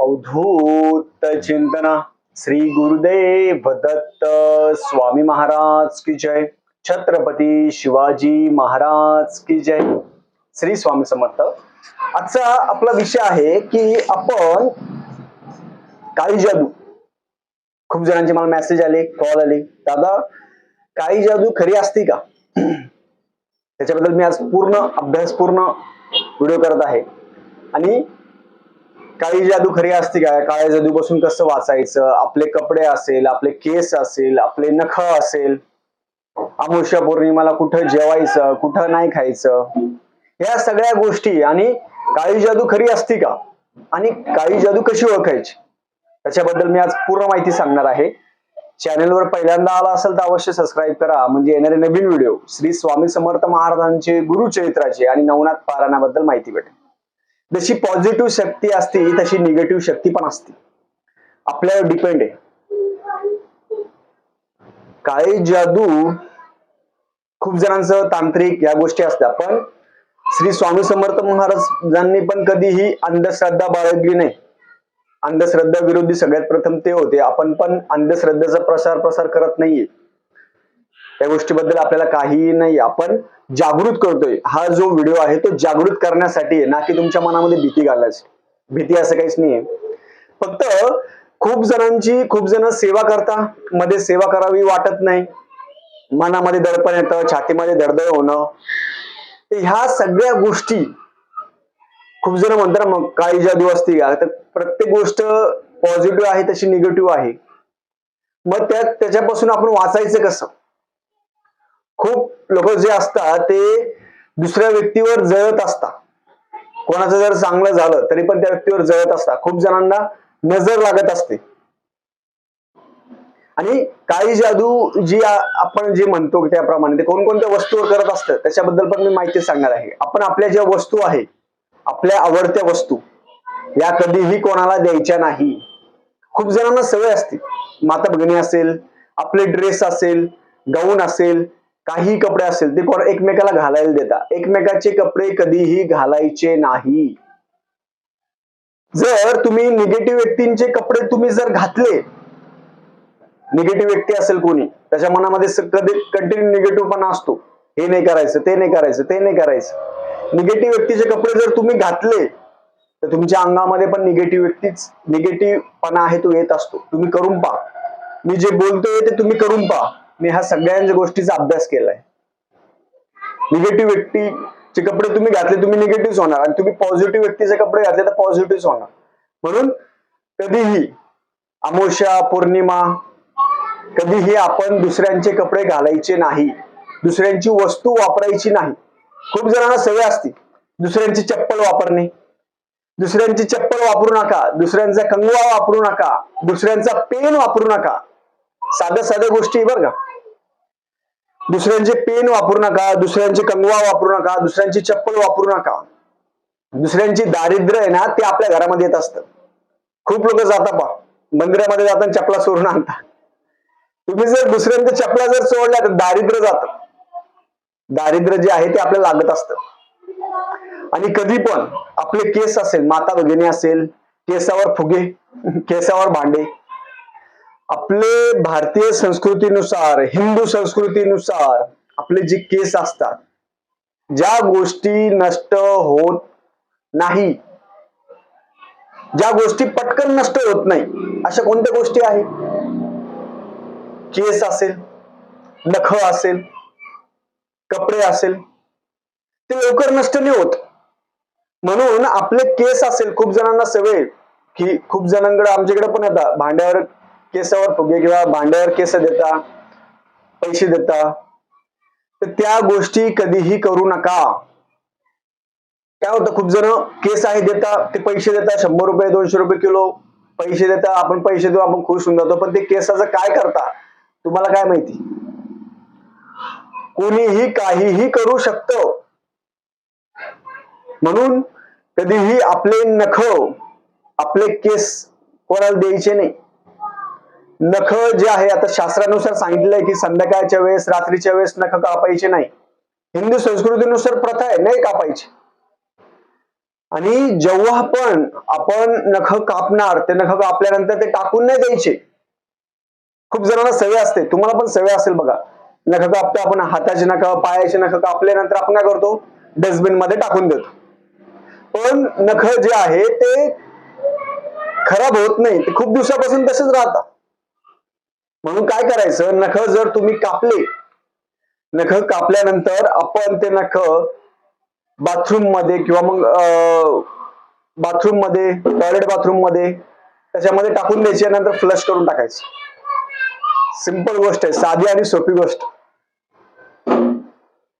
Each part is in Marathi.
अवधूत चिंतना। श्री गुरुदेव दत्त स्वामी महाराज की जय। छत्रपती शिवाजी महाराज की जय। श्री स्वामी समर्थ। आजचा आपला विषय आहे की आपण काळी जादू खूप जणांचे मला मेसेज आले कॉल आले. दादा काळी जादू खरी असते का? त्याच्याबद्दल मी आज पूर्ण अभ्यासपूर्ण व्हिडिओ करत आहे. आणि काळी जादू खरी असते काय काळ्या जादूपासून कसं वाचायचं? आपले कपडे असेल आपले केस असेल आपले नख असेल. अमुष्या पौर्णिमाला कुठं जेवायचं कुठं नाही खायचं? या सगळ्या गोष्टी आणि काळी जादू खरी असती का? आणि काळी जादू कशी ओळखायची? त्याच्याबद्दल मी आज पूर्ण माहिती सांगणार आहे. चॅनेलवर पहिल्यांदा आला असेल तर अवश्य सबस्क्राईब करा. म्हणजे येणारे नवीन व्हिडिओ श्री स्वामी समर्थ महाराजांचे गुरुचरित्राचे आणि नवनाथ पारायणाबद्दल माहिती भेटेल. जशी पॉझिटिव्ह शक्ती असते तशी निगेटिव्ह शक्ती पण असते. आपल्यावर डिपेंड आहे. काळी जादू खूप जणांचं तांत्रिक या गोष्टी असतात पण श्री स्वामी समर्थ महाराजांनी पण कधीही अंधश्रद्धा बाळगली नाही. अंधश्रद्धा विरोधी सगळ्यात प्रथम ते होते. आपण पण अंधश्रद्धेचा प्रसार प्रसार करत नाहीये. त्या गोष्टीबद्दल आपल्याला काहीही नाही. आपण जागृत करतोय. हा जो व्हिडिओ आहे तो जागृत करण्यासाठी आहे ना की तुमच्या मनामध्ये भीती घालायची. भीती असं काहीच नाहीये. फक्त खूप जणांची खूप जण सेवा करता. मध्ये सेवा करावी वाटत नाही. मनामध्ये दडपण येतं छातीमध्ये दडदड होणं. ह्या सगळ्या गोष्टी खूप जण म्हणतात मग काही जादू असते का तर प्रत्येक गोष्ट पॉझिटिव्ह आहे तशी निगेटिव्ह आहे. मग त्या त्याच्यापासून आपण वाचायचं कसं? खूप लोक जे असतात ते दुसऱ्या व्यक्तीवर जळत असतात. कोणाचं जर चांगलं झालं तरी पण त्या व्यक्तीवर जळत असतात. खूप जणांना नजर लागत असते. आणि काही जादू जी आपण जे म्हणतो त्याप्रमाणे ते कोणकोणत्या वस्तूवर करत असतं त्याच्याबद्दल पण मी माहिती सांगणार आहे. आपण आपल्या ज्या वस्तू आहे आपल्या आवडत्या वस्तू या कधीही कोणाला द्यायच्या नाही. खूप जणांना सवय असते. माता भगिनी असेल आपले ड्रेस असेल गाऊन असेल काही कपडे असतील ते कोण एकमेकाला घालायला देता एकमेकाचे कपडे कधीही घालायचे नाही. जर तुम्ही निगेटिव्ह व्यक्तींचे कपडे तुम्ही जर घातले निगेटिव्ह व्यक्ती असेल कोणी त्याच्या मनामध्ये कधी कंटिन्यू निगेटिव्हपणा असतो. हे नाही करायचं ते नाही करायचं ते नाही करायचं. निगेटिव्ह व्यक्तीचे कपडे जर तुम्ही घातले तर तुमच्या अंगामध्ये पण निगेटिव्ह व्यक्तीच निगेटिव्हपणा आहे तो येत असतो. तुम्ही करून पहा. मी जे बोलतोय ते तुम्ही करून पहा. मी ह्या सगळ्यांच्या गोष्टीचा अभ्यास केलाय. निगेटिव्ह व्यक्तीचे कपडे तुम्ही घातले तुम्ही निगेटिव्ह होणार. आणि तुम्ही पॉझिटिव्ह व्यक्तीचे कपडे घातले तर पॉझिटिव्ह होणार. म्हणून कधीही अमोशा पौर्णिमा कधीही आपण दुसऱ्यांचे कपडे घालायचे नाही दुसऱ्यांची वस्तू वापरायची नाही. खूप जणांना सवय असते दुसऱ्यांची चप्पल वापरणे. दुसऱ्यांची चप्पल वापरू नका दुसऱ्यांचा कंगवा वापरू नका दुसऱ्यांचा पेन वापरू नका. साध्या साध्या गोष्टी बरं का. दुसऱ्यांचे पेन वापरू नका दुसऱ्यांचे कंगवा वापरू नका दुसऱ्यांची चप्पल वापरू नका. दुसऱ्यांची दारिद्र्य आहे ना ते आपल्या घरामध्ये येत असतं. खूप लोक जाता पा मंदिरामध्ये जाताना चपला चोरून आणतात. तुम्ही जर दुसऱ्यांच्या चपला जर चोरल्या तर दारिद्र्य जात. दारिद्र्य जे आहे ते आपल्याला लागत असतं. आणि कधी पण आपले केस असेल माता भगिनी असेल केसावर फुगे केसावर भांडे आपले भारतीय संस्कृतीनुसार हिंदू संस्कृतीनुसार आपले जे केस असतात ज्या गोष्टी नष्ट होत नाही ज्या गोष्टी पटकन नष्ट होत नाही अशा कोणत्या गोष्टी आहेत? केस असेल नख असेल कपडे असेल ते लवकर नष्ट नाही होत. म्हणून आपले केस असेल खूप जणांना सवय की खूप जणांकडे आमच्याकडे पण येतात भांड्यावर केसावर फुगे किंवा भांड्यावर केस देता पैसे देता तर त्या गोष्टी कधीही करू नका. काय होतं खूप जण केस आहे देता ते पैसे देता शंभर रुपये दोनशे रुपये किलो पैसे देता आपण पैसे देऊ आपण खुश होऊन जातो पण ते केसाचं काय करता तुम्हाला काय माहिती? कोणीही काहीही करू शकतो. म्हणून कधीही आपले नख आपले केस कोणाला द्यायचे नाही. नख जे आहे आता शास्त्रानुसार सांगितलंय की संध्याकाळच्या वेळेस रात्रीच्या वेळेस नख कापायचे नाही. हिंदू संस्कृतीनुसार प्रथा आहे नाही कापायची. आणि जेव्हा पण आपण नख कापणार ते नख कापल्यानंतर ते टाकून नाही द्यायचे. खूप जणांना सवय असते तुम्हाला पण सवय असेल बघा. नख कापतो आपण हाताचे नख पायाचे नख कापल्यानंतर आपण काय करतो? डस्टबिनमध्ये टाकून देतो. पण नख जे आहे ते खराब होत नाही. ते खूप दिवसापासून तसेच राहतात. म्हणून काय करायचं? नख जर तुम्ही कापले नख कापल्यानंतर आपण ते नख बाथरूममध्ये किंवा मग बाथरूममध्ये टॉयलेट बाथरूममध्ये त्याच्यामध्ये टाकून द्यायचे नंतर फ्लश करून टाकायचे. सिंपल गोष्ट आहे साधी आणि सोपी गोष्ट.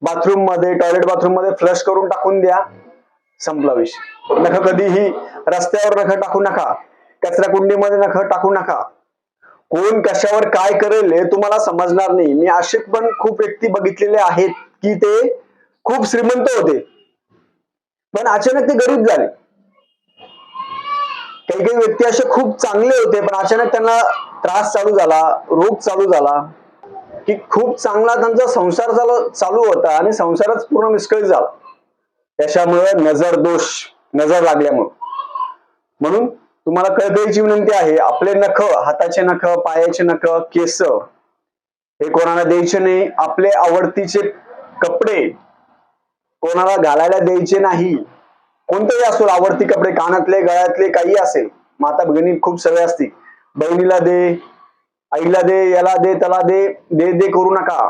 बाथरूममध्ये टॉयलेट बाथरूममध्ये फ्लश करून टाकून द्या संपला विषय. नख कधीही रस्त्यावर नख टाकू नका कचरा कुंडीमध्ये नख टाकू नका. कोण कशावर काय करेल हे तुम्हाला समजणार नाही. मी असे पण खूप व्यक्ती बघितलेले आहेत की ते खूप श्रीमंत होते. पण अचानक ते गरीब झाले. काही काही व्यक्ती असे खूप चांगले होते पण अचानक त्यांना त्रास चालू झाला रोग चालू झाला की खूप चांगला त्यांचा संसार चालू चालू होता आणि संसारच पूर्ण विस्कळीत झाला. त्याच्यामुळे नजर दोष नजर लागल्यामुळे. म्हणून तुम्हाला कळकळीची विनंती आहे आपले नख हाताचे नख पायाचे नख केस हे कोणाला द्यायचे नाही आपले आवडतीचे कपडे कोणाला घालायला द्यायचे नाही. कोणतेही असो आवडती कपडे कानातले गळ्यातले काही असेल माता भगिनी खूप सवय असते. बहिणीला दे आईला दे याला दे त्याला दे दे दे करू नका.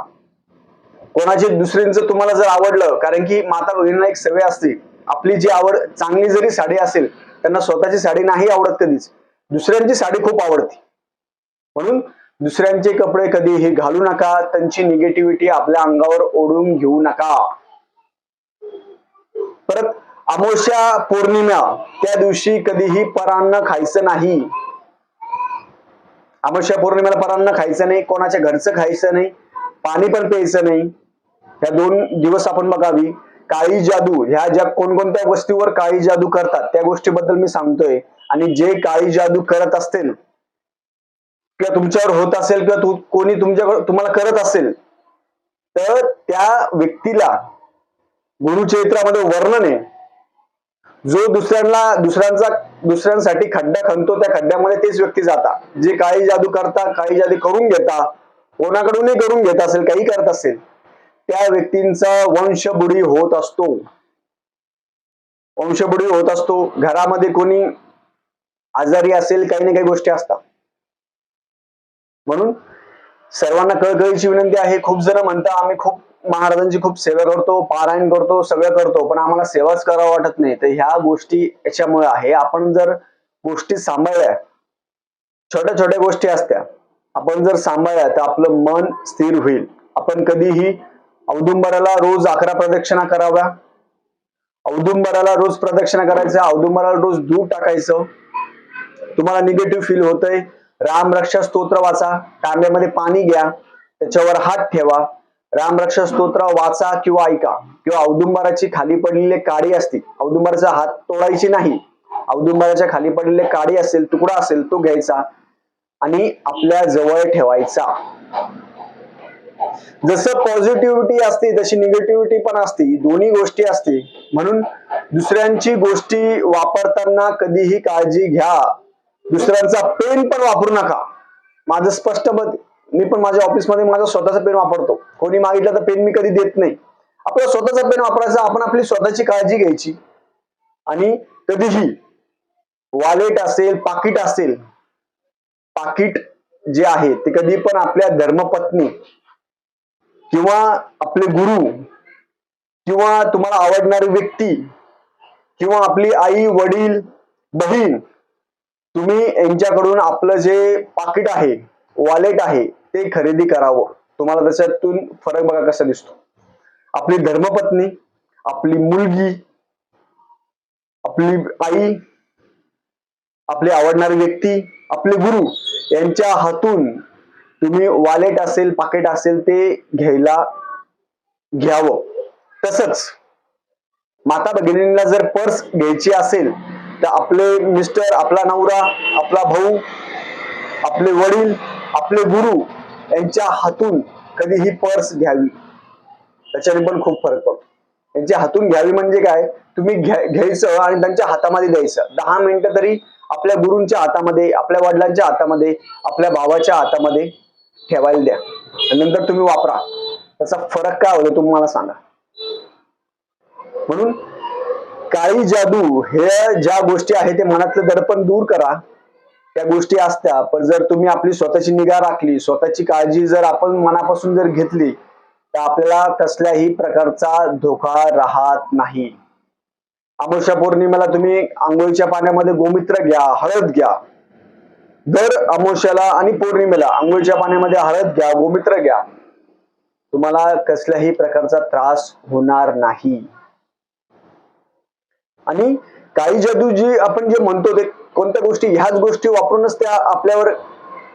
कोणाचे दुसऱ्यांचं तुम्हाला जर आवडलं कारण की माता भगिनीला एक सवय असते. आपली जी आवड चांगली जरी साडी असेल त्यांना स्वतःची साडी नाही आवडत कधीच. दुसऱ्यांची साडी खूप आवडते. म्हणून दुसऱ्यांचे कपडे कधीही घालू नका. त्यांची निगेटिव्हिटी आपल्या अंगावर ओढून घेऊ नका. परत अमावस्या पौर्णिमा त्या दिवशी कधीही परान्न खायचं नाही. अमावस्या पौर्णिमेला परान्न खायचं नाही कोणाच्या घरचं खायचं नाही पाणी पण प्यायचं नाही. ह्या दोन दिवस आपण बघावी. काळी जादू ह्या ज्या कोणकोणत्या गोष्टीवर काळी जादू करतात त्या गोष्टीबद्दल मी सांगतोय. आणि जे काळी जादू करत असतील किंवा तुमच्यावर होत असेल किंवा कोणी तुमच्याकडे तुम्हाला करत असेल तर त्या व्यक्तीला गुरुचरित्रामध्ये वर्णन आहे. जो दुसऱ्यांना दुसऱ्यांचा दुसऱ्यांसाठी खड्डा खणतो त्या खड्ड्यामध्ये तेच व्यक्ती जाता. जे काळी जादू करता काळी जादू करून घेता कोणाकडूनही करून घेत असेल काही करत असेल त्या व्यक्तींचा वंशबुडी होत असतो. वंशबुडी होत असतो. घरामध्ये कोणी आजारी असेल काही ना काही गोष्टी असतात. म्हणून सर्वांना कळकळीची विनंती आहे. खूप जण म्हणतात आम्ही खूप महाराजांची खूप सेवा करतो पारायण करतो सगळं करतो पण आम्हाला सेवाच करावं वाटत नाही. तर ह्या गोष्टी याच्यामुळे आहे. आपण जर गोष्टी सांभाळल्या छोट्या छोट्या गोष्टी असत्या आपण जर सांभाळल्या तर आपलं मन स्थिर होईल. आपण कधीही औदुंबराला रोज अकरा प्रदक्षिणा कराव्या. औदुंबराला रोज प्रदक्षिणा करायचं औदुंबराला रोज दूध टाकायचं. तुम्हाला निगेटिव्ह फील होतंय. रामरक्षा स्तोत्र वाचा तांब्यामध्ये पाणी घ्या त्याच्यावर हात ठेवा. रामरक्षा स्तोत्र वाचा किंवा ऐका. किंवा औदुंबराची खाली पडलेली काडी असते औदुंबराचा हात तोडायची नाही. औदुंबराच्या खाली पडलेले काडी असेल तुकडा असेल तो घ्यायचा आणि आपल्या जवळ ठेवायचा. जसं पॉझिटिव्हिटी असते तशी निगेटिव्हिटी पण असते. दोन्ही गोष्टी असते. म्हणून दुसऱ्यांची गोष्टी वापरताना कधीही काळजी घ्या. दुसऱ्यांचा पेन पण वापरू नका. माझं स्पष्ट मत मी पण माझ्या ऑफिसमध्ये माझा स्वतःचा पेन वापरतो. कोणी मागितलं तर पेन मी कधी देत नाही. आपला स्वतःचा पेन वापरायचा आपण आपली स्वतःची काळजी घ्यायची. आणि कधीही वॉलेट असेल पाकिट असेल पाकिट जे आहे ते कधी पण आपल्या धर्मपत्नी किंवा आपले गुरु किंवा तुम्हाला आवडणारी व्यक्ती किंवा आपली आई वडील बहीण तुम्ही यांच्याकडून आपलं जे पाकिट आहे वॉलेट आहे ते खरेदी करावं. तुम्हाला त्याच्यातून फरक बघा कसा दिसतो. आपली धर्मपत्नी आपली मुलगी आपली आई आपली आवडणारी व्यक्ती आपले गुरु यांच्या हातून तुम्ही वॉलेट असेल पाकिट असेल ते घ्यायला घ्यावं. तसंच माता भगिनींना जर पर्स घ्यायची असेल तर आपले मिस्टर आपला नवरा आपला भाऊ आपले वडील आपले गुरु यांच्या हातून कधी ही पर्स घ्यावी. त्याच्याने पण खूप फरक पडतो. त्यांच्या हातून घ्यावी म्हणजे काय? तुम्ही घ्या- घ्यायचं आणि त्यांच्या हातामध्ये द्यायचं. दहा मिनिटं तरी आपल्या गुरूंच्या हातामध्ये आपल्या वडिलांच्या हातामध्ये आपल्या भावाच्या हातामध्ये ठेवायला द्या. नंतर तुम्ही वापरा. त्याचा फरक काय होतो तुम्ही मला सांगा. म्हणून काळी जादू हे ज्या गोष्टी आहेत ते मनातलं दडपण दूर करा. त्या गोष्टी असत्या पण जर तुम्ही आपली स्वतःची निगा राखली स्वतःची काळजी जर आपण मनापासून जर घेतली तर आपल्याला कसल्याही प्रकारचा धोका राहत नाही. अमावस्या पौर्णिमेला तुम्ही आंघोळीच्या पाण्यामध्ये गोमित्र घ्या हळद घ्या. दर अमावस्याला आणि पौर्णिमेला. आंघोळीच्या पाण्यामध्ये हळद घ्या गोमित्र घ्या. तुम्हाला कसल्याही प्रकारचा त्रास होणार नाही. आणि काही जादू जी आपण जे म्हणतो ते कोणत्या गोष्टी ह्याच गोष्टी वापरूनच त्या आपल्यावर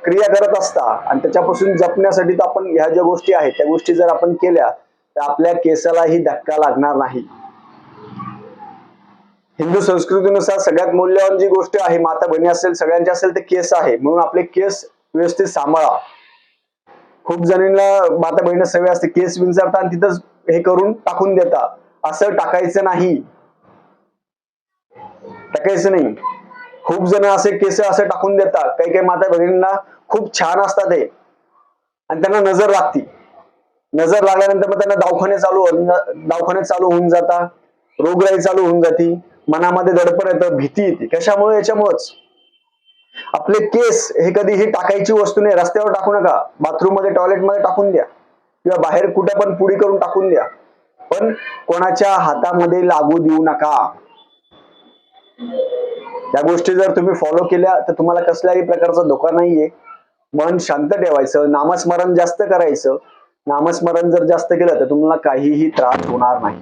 क्रिया करत असता. आणि त्याच्यापासून जपण्यासाठी तर आपण ह्या ज्या गोष्टी आहेत त्या गोष्टी जर आपण केल्या तर आपल्या केसालाही धक्का लागणार नाही. हिंदू संस्कृतीनुसार सगळ्यात मौल्यवान जी गोष्ट आहे माता बहिणी असेल सगळ्यांची असेल ते केस आहे. म्हणून आपले केस व्यवस्थित सांभाळा. खूप जणींना माता बहिणी सवय असते केस विंचारता आणि तिथंच हे करून टाकून देता. असं टाकायचं नाही. टाकायचं नाही. खूप जण असे केस असं टाकून देतात काही काही माता बहिणींना खूप छान असतात हे. आणि त्यांना नजर लागती. नजर लागल्यानंतर मग त्यांना दवाखाने चालू दवाखाने चालू होऊन जाता. रोगराई चालू होऊन जाती. मनामध्ये दडपण येतं भीती येते. कशामुळे? याच्यामुळेच. आपले केस हे कधीही टाकायची वस्तू नाही. रस्त्यावर टाकू नका. बाथरूममध्ये टॉयलेटमध्ये टाकून द्या. किंवा बाहेर कुठे पण पुडी करून टाकून द्या. पण कोणाच्या हातामध्ये लागू देऊ नका. या गोष्टी जर तुम्ही फॉलो केल्या तर तुम्हाला कसल्याही प्रकारचा धोका नाहीये. मन शांत ठेवायचं. नामस्मरण जास्त करायचं. नामस्मरण जर जास्त केलं तर तुम्हाला काहीही त्रास होणार नाही.